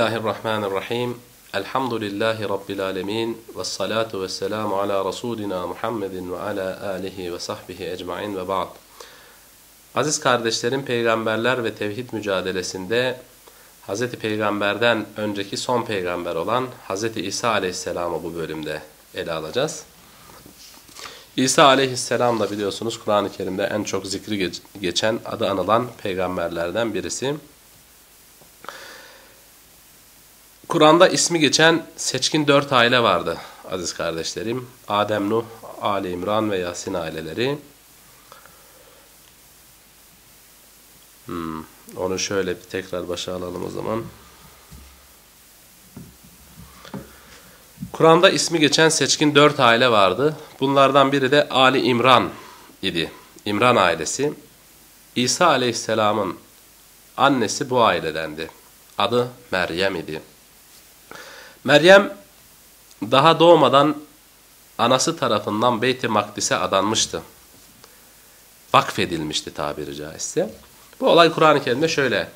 Bismillahirrahmanirrahim. Elhamdülillahi Rabbil alemin. Ve salatu ve selamu ala Resulina Muhammedin ve ala alihi ve sahbihi ecmain ve ba'd. Aziz kardeşlerim, peygamberler ve tevhid mücadelesinde Hz. Peygamber'den önceki son peygamber olan Hz. İsa aleyhisselamı bu bölümde ele alacağız. İsa aleyhisselam da biliyorsunuz Kur'an-ı Kerim'de en çok zikri geçen, adı anılan peygamberlerden birisi. Kur'an'da ismi geçen seçkin dört aile vardı aziz kardeşlerim. Adem, Nuh, Ali İmran ve Yasin aileleri. Hmm, onu şöyle bir tekrar başa alalım o zaman. Kur'an'da ismi geçen seçkin dört aile vardı. Bunlardan biri de Ali İmran idi. İmran ailesi. İsa aleyhisselamın annesi bu ailedendi. Adı Meryem idi. Meryem daha doğmadan anası tarafından Beyt-i Makdis'e adanmıştı. Vakfedilmişti tabiri caizse. Bu olay Kur'an-ı Kerim'de şöyle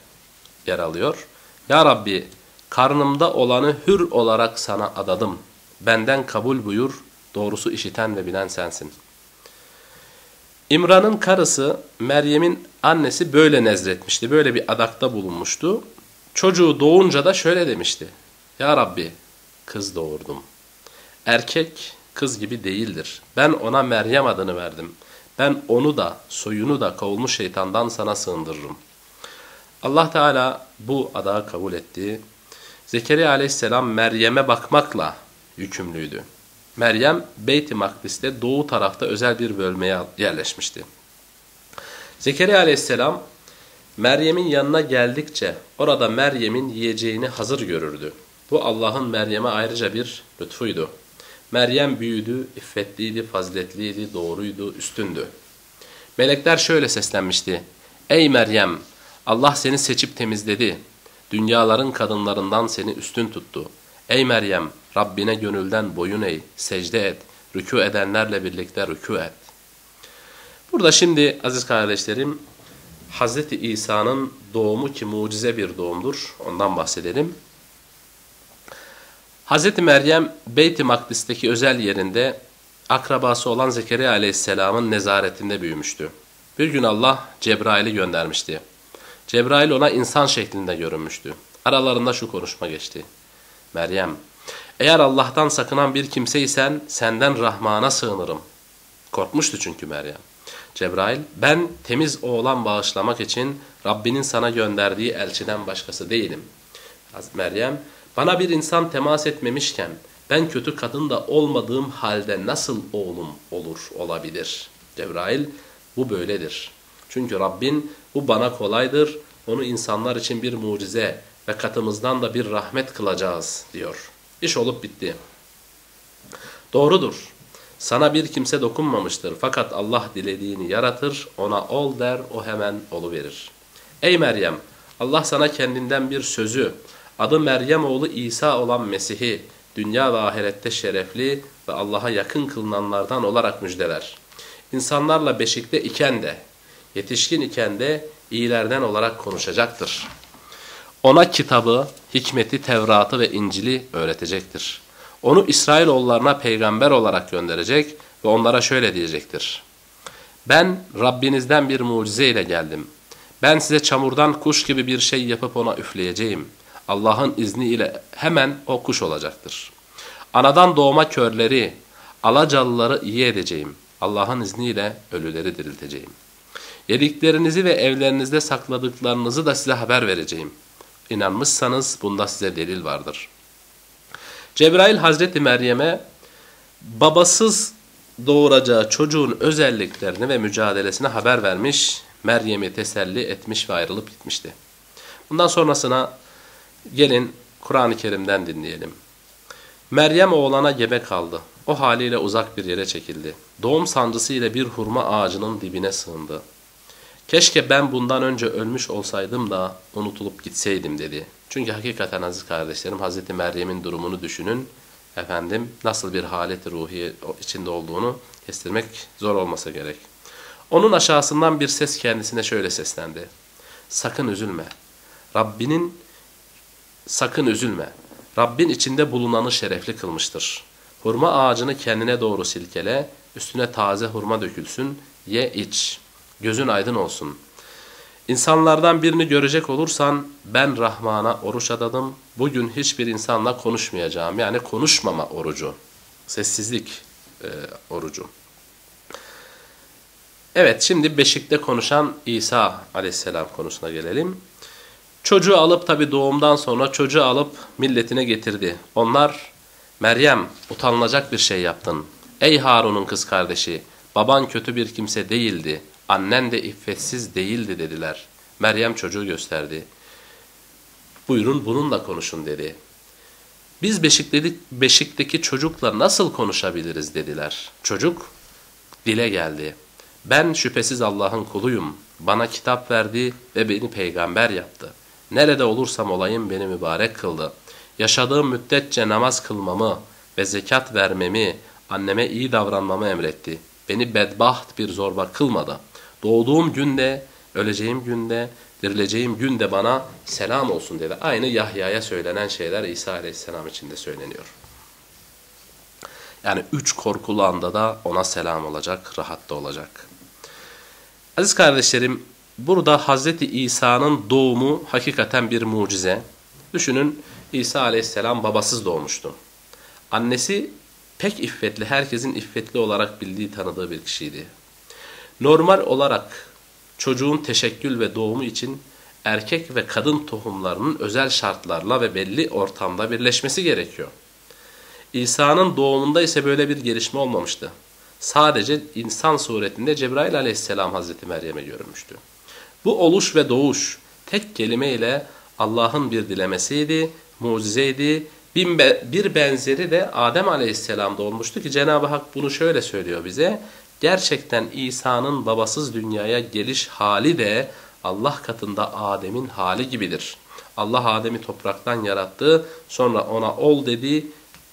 yer alıyor. Ya Rabbi karnımda olanı hür olarak sana adadım. Benden kabul buyur, doğrusu işiten ve bilen sensin. İmran'ın karısı Meryem'in annesi böyle nezretmişti. Böyle bir adakta bulunmuştu. Çocuğu doğunca da şöyle demişti. Ya Rabbi kız doğurdum. Erkek kız gibi değildir. Ben ona Meryem adını verdim. Ben onu da soyunu da kovulmuş şeytandan sana sığındırırım. Allah Teala bu adağı kabul etti. Zekeriya aleyhisselam Meryem'e bakmakla yükümlüydü. Meryem Beyt-i Makdis'te doğu tarafta özel bir bölmeye yerleşmişti. Zekeriya aleyhisselam Meryem'in yanına geldikçe orada Meryem'in yiyeceğini hazır görürdü. Bu Allah'ın Meryem'e ayrıca bir lütfuydu. Meryem büyüdü, iffetliydi, faziletliydi, doğruydu, üstündü. Melekler şöyle seslenmişti. Ey Meryem! Allah seni seçip temizledi. Dünyaların kadınlarından seni üstün tuttu. Ey Meryem! Rabbine gönülden boyun eğ, secde et, rükû edenlerle birlikte rükû et. Burada şimdi aziz kardeşlerim, Hz. İsa'nın doğumu ki mucize bir doğumdur. Ondan bahsedelim. Hz. Meryem Beyt-i Makdis'teki özel yerinde akrabası olan Zekeriya aleyhisselamın nezaretinde büyümüştü. Bir gün Allah Cebrail'i göndermişti. Cebrail ona insan şeklinde görünmüştü. Aralarında şu konuşma geçti. Meryem, eğer Allah'tan sakınan bir kimseysen senden Rahman'a sığınırım. Korkmuştu çünkü Meryem. Cebrail, ben temiz oğlan bağışlamak için Rabbinin sana gönderdiği elçiden başkası değilim. Meryem, bana bir insan temas etmemişken ben kötü kadın da olmadığım halde nasıl oğlum olur olabilir? Cebrail bu böyledir. Çünkü Rabbin bu bana kolaydır, onu insanlar için bir mucize ve katımızdan da bir rahmet kılacağız diyor. İş olup bitti. Doğrudur. Sana bir kimse dokunmamıştır fakat Allah dilediğini yaratır, ona ol der, o hemen verir. Ey Meryem, Allah sana kendinden bir sözü, adı Meryem oğlu İsa olan Mesih'i dünya ve ahirette şerefli ve Allah'a yakın kılınanlardan olarak müjdeler. İnsanlarla beşikte iken de, yetişkin iken de iyilerden olarak konuşacaktır. Ona kitabı, hikmeti, Tevrat'ı ve İncil'i öğretecektir. Onu İsrailoğullarına peygamber olarak gönderecek ve onlara şöyle diyecektir. Ben Rabbinizden bir mucize ile geldim. Ben size çamurdan kuş gibi bir şey yapıp ona üfleyeceğim.'' Allah'ın izniyle hemen o kuş olacaktır. Anadan doğma körleri, alacalıları iyi edeceğim. Allah'ın izniyle ölüleri dirilteceğim. Yediklerinizi ve evlerinizde sakladıklarınızı da size haber vereceğim. İnanmışsanız bunda size delil vardır. Cebrail Hazreti Meryem'e babasız doğuracağı çocuğun özelliklerini ve mücadelesine haber vermiş, Meryem'i teselli etmiş ve ayrılıp gitmişti. Bundan sonrasına Gelin Kur'an-ı Kerim'den dinleyelim. Meryem oğlana gebe kaldı. O haliyle uzak bir yere çekildi. Doğum sancısı ile bir hurma ağacının dibine sığındı. Keşke ben bundan önce ölmüş olsaydım da unutulup gitseydim dedi. Çünkü hakikaten aziz kardeşlerim Hazreti Meryem'in durumunu düşünün. Efendim nasıl bir halet ruhi içinde olduğunu kestirmek zor olmasa gerek. Onun aşağısından bir ses kendisine şöyle seslendi. Sakın üzülme. Rabbinin sakın üzülme. Rabbin içinde bulunanı şerefli kılmıştır. Hurma ağacını kendine doğru silkele, üstüne taze hurma dökülsün, ye iç. Gözün aydın olsun. İnsanlardan birini görecek olursan ben Rahman'a oruç adadım. Bugün hiçbir insanla konuşmayacağım. Yani konuşmama orucu. Sessizlik e, orucu. Evet şimdi beşikte konuşan İsa aleyhisselam konusuna gelelim. Çocuğu alıp tabi doğumdan sonra çocuğu alıp milletine getirdi. Onlar Meryem utanılacak bir şey yaptın. Ey Harun'un kız kardeşi baban kötü bir kimse değildi. Annen de iffetsiz değildi dediler. Meryem çocuğu gösterdi. Buyurun bununla konuşun dedi. Biz beşikledik, beşikteki çocukla nasıl konuşabiliriz dediler. Çocuk dile geldi. Ben şüphesiz Allah'ın kuluyum. Bana kitap verdi ve beni peygamber yaptı. Nerede olursam olayım beni mübarek kıldı. Yaşadığım müddetçe namaz kılmamı ve zekat vermemi, anneme iyi davranmamı emretti. Beni bedbaht bir zorba kılmadı. Doğduğum günde, öleceğim günde, dirileceğim günde bana selam olsun dedi. Aynı Yahya'ya söylenen şeyler İsa Aleyhisselam için de söyleniyor. Yani üç korkulu anda da ona selam olacak, rahat da olacak. Aziz kardeşlerim, burada Hazreti İsa'nın doğumu hakikaten bir mucize. Düşünün İsa aleyhisselam babasız doğmuştu. Annesi pek iffetli, herkesin iffetli olarak bildiği, tanıdığı bir kişiydi. Normal olarak çocuğun teşekkül ve doğumu için erkek ve kadın tohumlarının özel şartlarla ve belli ortamda birleşmesi gerekiyor. İsa'nın doğumunda ise böyle bir gelişme olmamıştı. Sadece insan suretinde Cebrail aleyhisselam Hazreti Meryem'e görünmüştü. Bu oluş ve doğuş tek kelimeyle Allah'ın bir dilemesiydi, mucizeydi. Bir benzeri de Adem aleyhisselamda olmuştu ki Cenab-ı Hak bunu şöyle söylüyor bize. Gerçekten İsa'nın babasız dünyaya geliş hali de Allah katında Adem'in hali gibidir. Allah Adem'i topraktan yarattı, sonra ona ol dedi,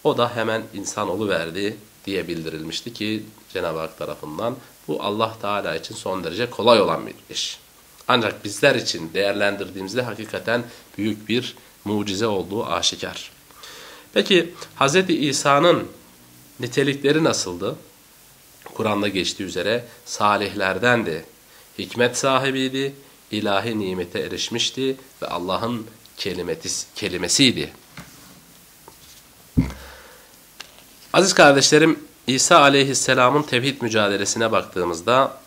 o da hemen insan verdi diye bildirilmişti ki Cenab-ı Hak tarafından bu Allah Teala için son derece kolay olan bir iş. Ancak bizler için değerlendirdiğimizde hakikaten büyük bir mucize olduğu aşikar. Peki Hz. İsa'nın nitelikleri nasıldı? Kur'an'da geçtiği üzere salihlerdendi. Hikmet sahibiydi, ilahi nimete erişmişti ve Allah'ın kelimesiydi. Aziz kardeşlerim, İsa aleyhisselamın tevhid mücadelesine baktığımızda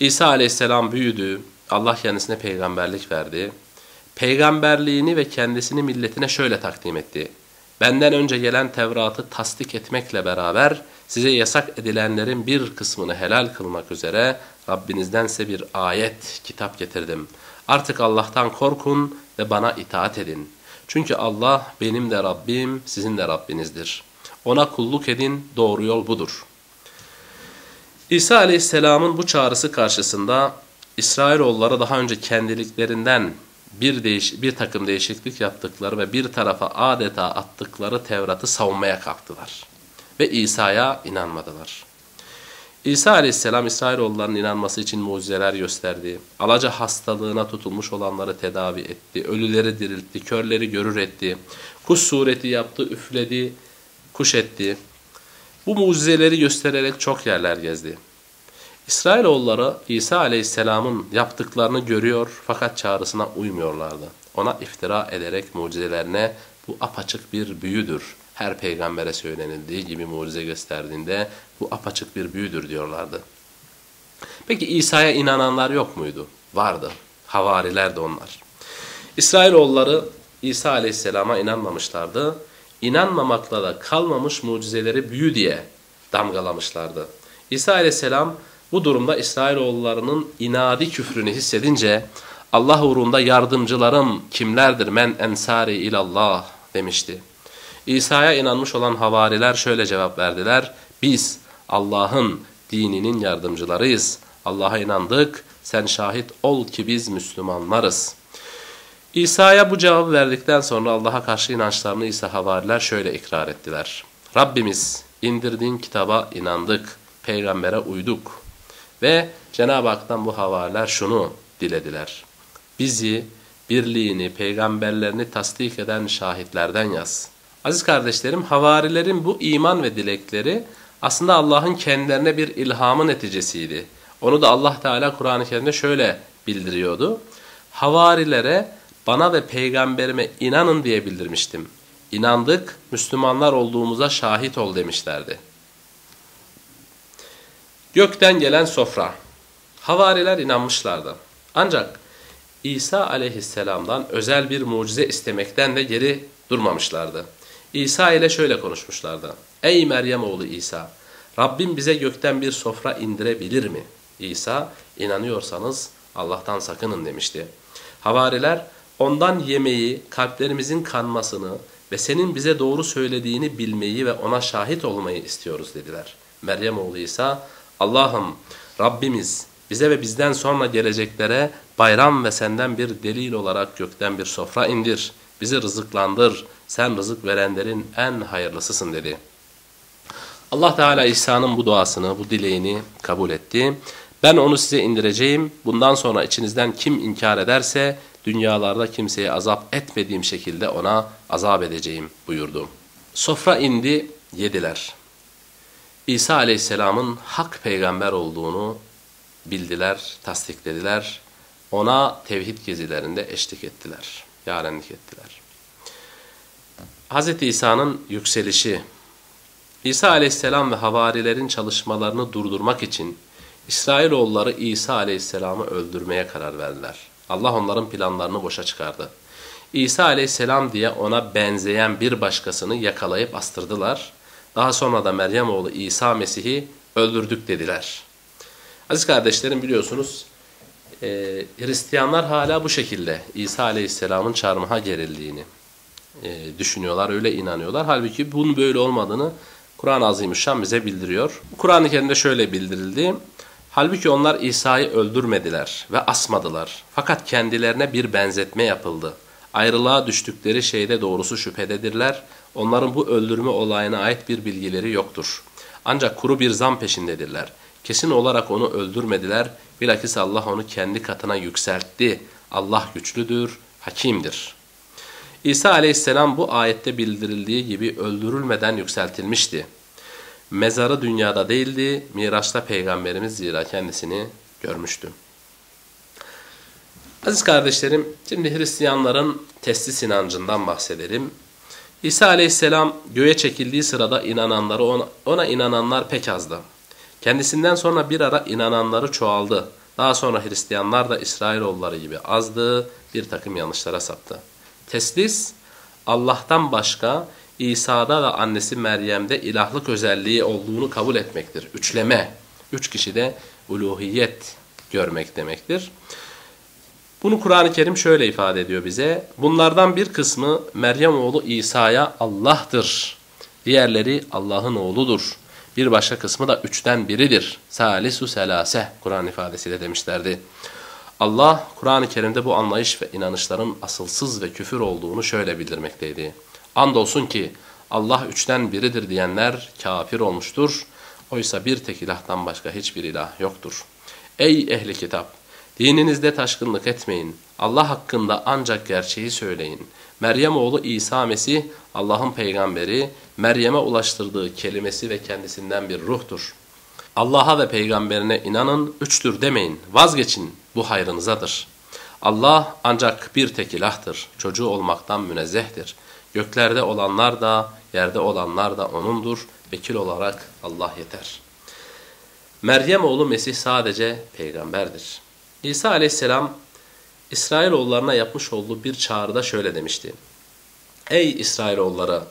İsa aleyhisselam büyüdü, Allah kendisine peygamberlik verdi. Peygamberliğini ve kendisini milletine şöyle takdim etti. Benden önce gelen Tevrat'ı tasdik etmekle beraber size yasak edilenlerin bir kısmını helal kılmak üzere Rabbinizdense bir ayet, kitap getirdim. Artık Allah'tan korkun ve bana itaat edin. Çünkü Allah benim de Rabbim, sizin de Rabbinizdir. Ona kulluk edin, doğru yol budur. İsa Aleyhisselam'ın bu çağrısı karşısında İsrailoğulları daha önce kendiliklerinden bir, değiş bir takım değişiklik yaptıkları ve bir tarafa adeta attıkları Tevrat'ı savunmaya kalktılar. Ve İsa'ya inanmadılar. İsa aleyhisselam İsrailoğullarının inanması için mucizeler gösterdi. Alaca hastalığına tutulmuş olanları tedavi etti. Ölüleri diriltti, körleri görür etti. Kuş sureti yaptı, üfledi, kuş etti. Bu mucizeleri göstererek çok yerler gezdi. İsrailoğulları İsa aleyhisselamın yaptıklarını görüyor fakat çağrısına uymuyorlardı. Ona iftira ederek mucizelerine bu apaçık bir büyüdür. Her peygambere söylenildiği gibi mucize gösterdiğinde bu apaçık bir büyüdür diyorlardı. Peki İsa'ya inananlar yok muydu? Vardı. Havariler de onlar. İsrailoğulları İsa aleyhisselama inanmamışlardı. İnanmamakla da kalmamış mucizeleri büyü diye damgalamışlardı. İsa aleyhisselam bu durumda İsrailoğullarının inadi küfrünü hissedince Allah uğrunda yardımcılarım kimlerdir men ensari ilallah demişti. İsa'ya inanmış olan havariler şöyle cevap verdiler. Biz Allah'ın dininin yardımcılarıyız. Allah'a inandık. Sen şahit ol ki biz Müslümanlarız. İsa'ya bu cevabı verdikten sonra Allah'a karşı inançlarını ise havariler şöyle ikrar ettiler. Rabbimiz indirdiğin kitaba inandık, peygambere uyduk. Ve Cenab-ı Hak'tan bu havariler şunu dilediler. Bizi birliğini, peygamberlerini tasdik eden şahitlerden yaz. Aziz kardeşlerim, havarilerin bu iman ve dilekleri aslında Allah'ın kendilerine bir ilhamı neticesiydi. Onu da Allah Teala Kur'an-ı Kerim'de şöyle bildiriyordu. Havarilere bana ve peygamberime inanın diye bildirmiştim. İnandık, Müslümanlar olduğumuza şahit ol demişlerdi. Gökten gelen sofra. Havariler inanmışlardı. Ancak İsa aleyhisselamdan özel bir mucize istemekten de geri durmamışlardı. İsa ile şöyle konuşmuşlardı. Ey Meryem oğlu İsa, Rabbim bize gökten bir sofra indirebilir mi? İsa, inanıyorsanız Allah'tan sakının demişti. Havariler, ondan yemeği, kalplerimizin kanmasını ve senin bize doğru söylediğini bilmeyi ve ona şahit olmayı istiyoruz dediler. Meryem oğlu İsa, Allah'ım Rabbimiz bize ve bizden sonra geleceklere bayram ve senden bir delil olarak gökten bir sofra indir. Bizi rızıklandır. Sen rızık verenlerin en hayırlısısın dedi. Allah Teala İsa'nın bu duasını, bu dileğini kabul etti. Ben onu size indireceğim. Bundan sonra içinizden kim inkar ederse dünyalarda kimseye azap etmediğim şekilde ona azap edeceğim buyurdu. Sofra indi, yediler. İsa Aleyhisselam'ın hak peygamber olduğunu bildiler, tasdiklediler. Ona tevhid gezilerinde eşlik ettiler, yarenlik ettiler. Hz. İsa'nın yükselişi, İsa aleyhisselam ve havarilerin çalışmalarını durdurmak için İsrailoğulları İsa aleyhisselamı öldürmeye karar verdiler. Allah onların planlarını boşa çıkardı. İsa aleyhisselam diye ona benzeyen bir başkasını yakalayıp astırdılar. Daha sonra da Meryem oğlu İsa Mesih'i öldürdük dediler. Aziz kardeşlerim biliyorsunuz e, Hristiyanlar hala bu şekilde İsa Aleyhisselam'ın çarmıha gerildiğini e, düşünüyorlar, öyle inanıyorlar. Halbuki bunun böyle olmadığını Kur'an-ı Azimüşşan bize bildiriyor. Kur'an-ı Kerim'de şöyle bildirildi. Halbuki onlar İsa'yı öldürmediler ve asmadılar. Fakat kendilerine bir benzetme yapıldı. Ayrılığa düştükleri şeyde doğrusu şüphededirler. Onların bu öldürme olayına ait bir bilgileri yoktur. Ancak kuru bir zam peşindedirler. Kesin olarak onu öldürmediler. Bilakis Allah onu kendi katına yükseltti. Allah güçlüdür, hakimdir. İsa aleyhisselam bu ayette bildirildiği gibi öldürülmeden yükseltilmişti. Mezarı dünyada değildi, Miraç'ta Peygamberimiz zira kendisini görmüştü. Aziz kardeşlerim, şimdi Hristiyanların testis inancından bahsedelim. İsa aleyhisselam göğe çekildiği sırada inananları ona, ona inananlar pek azdı. Kendisinden sonra bir ara inananları çoğaldı. Daha sonra Hristiyanlar da İsrailoğulları gibi azdı, bir takım yanlışlara saptı. Teslis, Allah'tan başka İsa'da ve annesi Meryem'de ilahlık özelliği olduğunu kabul etmektir. Üçleme, üç kişide uluhiyet görmek demektir. Bunu Kur'an-ı Kerim şöyle ifade ediyor bize. Bunlardan bir kısmı Meryem oğlu İsa'ya Allah'tır. Diğerleri Allah'ın oğludur. Bir başka kısmı da üçten biridir. Salisu selase Kur'an ifadesiyle demişlerdi. Allah Kur'an-ı Kerim'de bu anlayış ve inanışların asılsız ve küfür olduğunu şöyle bildirmekteydi. Andolsun ki Allah üçten biridir diyenler kafir olmuştur. Oysa bir tek ilahtan başka hiçbir ilah yoktur. Ey ehli kitap! Dininizde taşkınlık etmeyin. Allah hakkında ancak gerçeği söyleyin. Meryem oğlu İsa Mesih Allah'ın peygamberi, Meryem'e ulaştırdığı kelimesi ve kendisinden bir ruhtur. Allah'a ve peygamberine inanın, üçtür demeyin, vazgeçin, bu hayrınızadır. Allah ancak bir tek ilahtır, çocuğu olmaktan münezzehtir. Göklerde olanlar da, yerde olanlar da O'nundur, vekil olarak Allah yeter. Meryem oğlu Mesih sadece peygamberdir. İsa aleyhisselam İsrailoğullarına yapmış olduğu bir çağrıda şöyle demişti. Ey İsrailoğulları!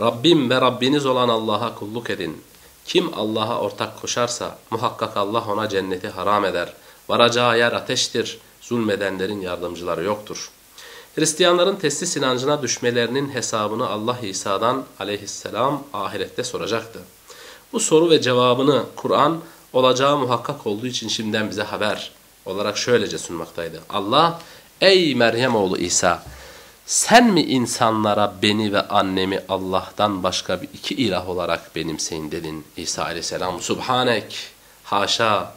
Rabbim ve Rabbiniz olan Allah'a kulluk edin. Kim Allah'a ortak koşarsa muhakkak Allah ona cenneti haram eder. Varacağı yer ateştir. Zulmedenlerin yardımcıları yoktur. Hristiyanların teslis inancına düşmelerinin hesabını Allah İsa'dan aleyhisselam ahirette soracaktı. Bu soru ve cevabını Kur'an olacağı muhakkak olduğu için şimdiden bize haber olarak şöylece sunmaktaydı. Allah ey Meryem oğlu İsa sen mi insanlara beni ve annemi Allah'tan başka bir iki ilah olarak benimseyin dedin İsa aleyhisselam. Subhanek haşa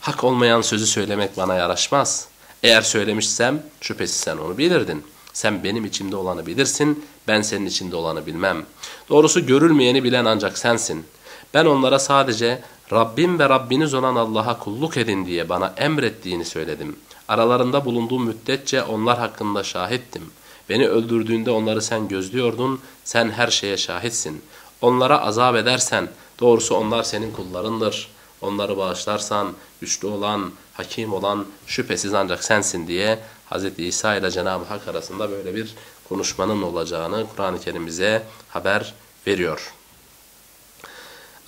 hak olmayan sözü söylemek bana yaraşmaz. Eğer söylemişsem şüphesiz sen onu bilirdin. Sen benim içimde olanı bilirsin, ben senin içinde olanı bilmem. Doğrusu görülmeyeni bilen ancak sensin. Ben onlara sadece Rabbim ve Rabbiniz olan Allah'a kulluk edin diye bana emrettiğini söyledim. Aralarında bulunduğum müddetçe onlar hakkında şahittim. Beni öldürdüğünde onları sen gözlüyordun, sen her şeye şahitsin. Onlara azap edersen, doğrusu onlar senin kullarındır. Onları bağışlarsan, güçlü olan, hakim olan şüphesiz ancak sensin diye Hz. İsa ile Cenab-ı Hak arasında böyle bir konuşmanın olacağını Kur'an-ı Kerim bize haber veriyor.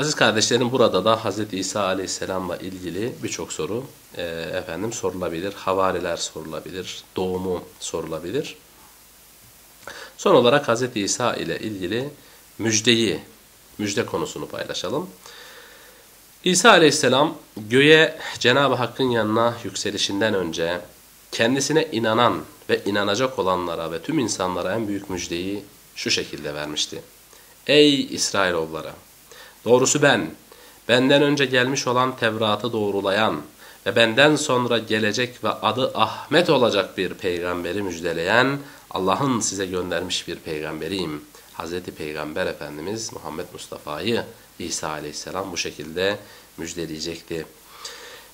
Aziz kardeşlerim burada da Hz. İsa Aleyhisselam'la ilgili birçok soru e, efendim sorulabilir. Havariler sorulabilir. Doğumu sorulabilir. Son olarak Hz. İsa ile ilgili müjdeyi, müjde konusunu paylaşalım. İsa Aleyhisselam göğe Cenab-ı Hakk'ın yanına yükselişinden önce kendisine inanan ve inanacak olanlara ve tüm insanlara en büyük müjdeyi şu şekilde vermişti. Ey İsrailoğulları! Doğrusu ben, benden önce gelmiş olan Tevrat'ı doğrulayan ve benden sonra gelecek ve adı Ahmet olacak bir peygamberi müjdeleyen Allah'ın size göndermiş bir peygamberiyim. Hz. Peygamber Efendimiz Muhammed Mustafa'yı İsa Aleyhisselam bu şekilde müjdeleyecekti.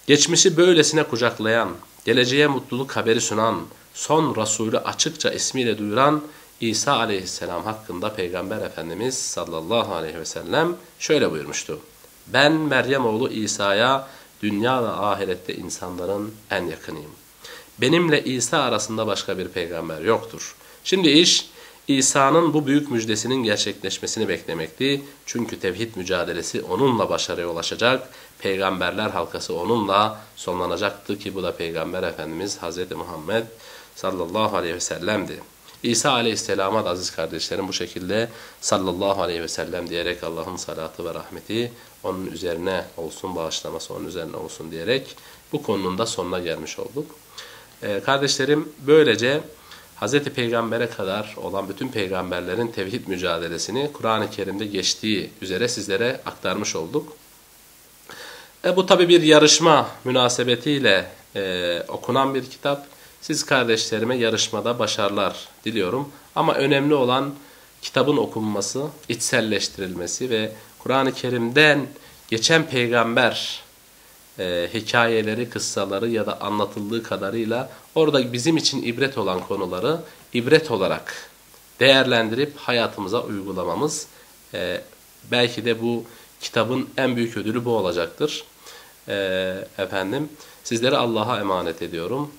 Geçmişi böylesine kucaklayan, geleceğe mutluluk haberi sunan, son Resulü açıkça ismiyle duyuran İsa aleyhisselam hakkında Peygamber Efendimiz sallallahu aleyhi ve sellem şöyle buyurmuştu. Ben Meryem oğlu İsa'ya dünya ve ahirette insanların en yakınıyım. Benimle İsa arasında başka bir peygamber yoktur. Şimdi iş İsa'nın bu büyük müjdesinin gerçekleşmesini beklemekti. Çünkü tevhid mücadelesi onunla başarıya ulaşacak, peygamberler halkası onunla sonlanacaktı ki bu da Peygamber Efendimiz Hz. Muhammed sallallahu aleyhi ve sellem'di. İsa aleyhisselama da aziz kardeşlerim bu şekilde sallallahu aleyhi ve sellem diyerek Allah'ın salatı ve rahmeti onun üzerine olsun, bağışlaması onun üzerine olsun diyerek bu konunun da sonuna gelmiş olduk. Ee, kardeşlerim böylece Hz. Peygamber'e kadar olan bütün peygamberlerin tevhid mücadelesini Kur'an-ı Kerim'de geçtiği üzere sizlere aktarmış olduk. E, bu tabi bir yarışma münasebetiyle e, okunan bir kitap. Siz kardeşlerime yarışmada başarılar diliyorum. Ama önemli olan kitabın okunması, içselleştirilmesi ve Kur'an-ı Kerim'den geçen peygamber e, hikayeleri, kıssaları ya da anlatıldığı kadarıyla orada bizim için ibret olan konuları ibret olarak değerlendirip hayatımıza uygulamamız e, belki de bu kitabın en büyük ödülü bu olacaktır. E, efendim sizleri Allah'a emanet ediyorum.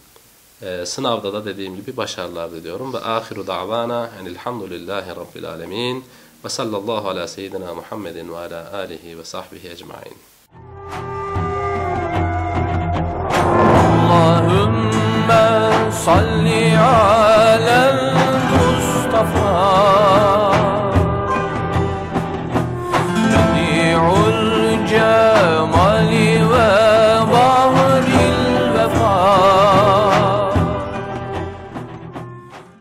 E, sınavda da dediğim gibi başarılar diliyorum. Ve ahiru da'vana enilhamdülillahi rabbil alemin. Ve sallallahu ala seyyidina Muhammedin ve ala alihi ve sahbihi ecmain. Allahümme salli alel Mustafa